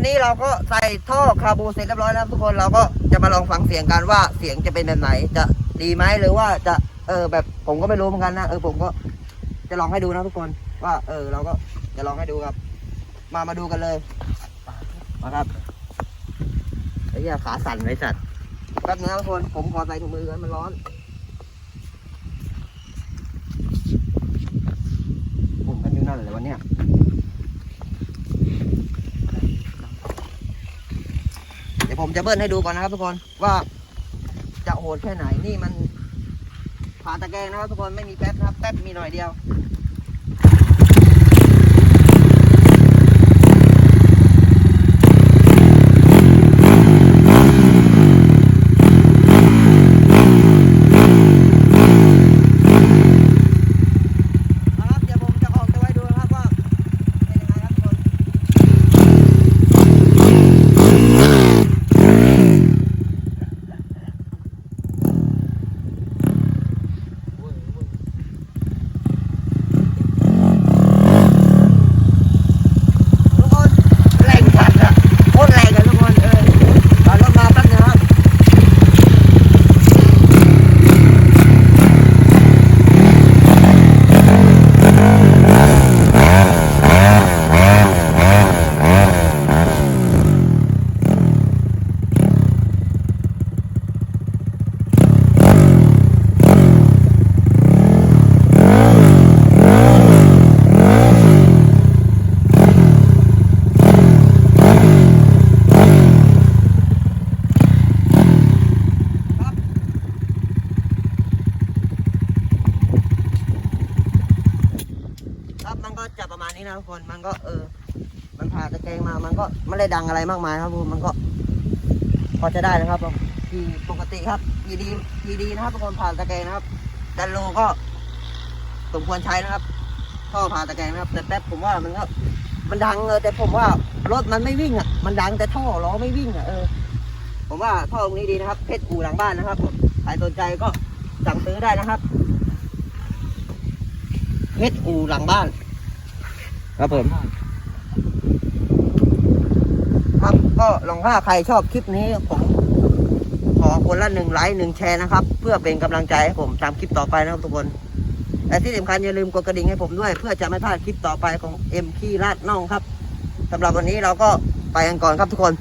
อนนี้เราก็ใส่ท่อคาร์บูเสร็จเรียบร้อยแล้วทุกคนเราก็จะมาลองฟังเสียงกันว่าเสียงจะเป็นแบบไหน จะดีไหมหรือว่าจะเออแบบผมก็ไม่รู้เหมือนกันนะเออผมก็จะลองให้ดูนะทุกคนว่า เออ เราก็จะลองให้ดูครับ มามาดูกันเลยมาครับไอ้เหี้ยขาสั่นไอ้สัตว์แป๊บนึงนะทุกคนผมขอใส่ถุงมือกันมันร้อนผมกันอยู่นั่นเลยวันเนี้ย เดี๋ยว ผมจะเบิ้ลให้ดูก่อนนะครับทุกคนว่าจะโหดแค่ไหนนี่มันผ่าตะแกรงนะครับทุกคนไม่มีแป๊บนะครับแป๊บมีหน่อยเดียว นะครับเดี๋ยวผมจะออกจะไว้ดูนะครับว่าเป็นยังไงครับทุกคน ทุกคนแรงจัดอะโคตรแรงอะทุกคนเออตอนรถมาแป๊บนึงครับครับมันก็จะประมาณ นี้นะทุกคนมันก็เออ มันผ่าตะแกรงมามันก็ไม่ได้ดังอะไรมากมายครับผมมันก็ พอจะได้นะครับผมที่ปกติครับยีดียีดีนะครับทุกคนผ่าตะแกรงนะครับดันโลก็สมควรใช้นะครับท่อผ่าตะแกรงนะครับ แต่แป๊บผมว่ามันก็มันดังเออแต่ผมว่ารถมันไม่วิ่งอะมันดังแต่ท่อล้อไม่วิ่งอะเออผมว่าท่อตรงนี้ดีนะครับ เพชรอู่หลังบ้านนะครับผมใครสนใจก็สั่งซื้อได้นะครับเพชรอู่หลังบ้าน ครับผม ครับก็ลองถ้าใครชอบคลิปนี้ผมขอคนละหนึ่งไลค์หนึ่งแชร์นะครับ เพื่อเป็นกำลังใจให้ผมทำคลิปต่อไปนะครับทุกคนและที่สำคัญอย่าลืมกดกระดิ่งให้ผมด้วย เพื่อจะไม่พลาดคลิปต่อไปของเอ็มขี้ลาดน่องครับสำหรับวันนี้เราก็ไปกันก่อนครับทุกคน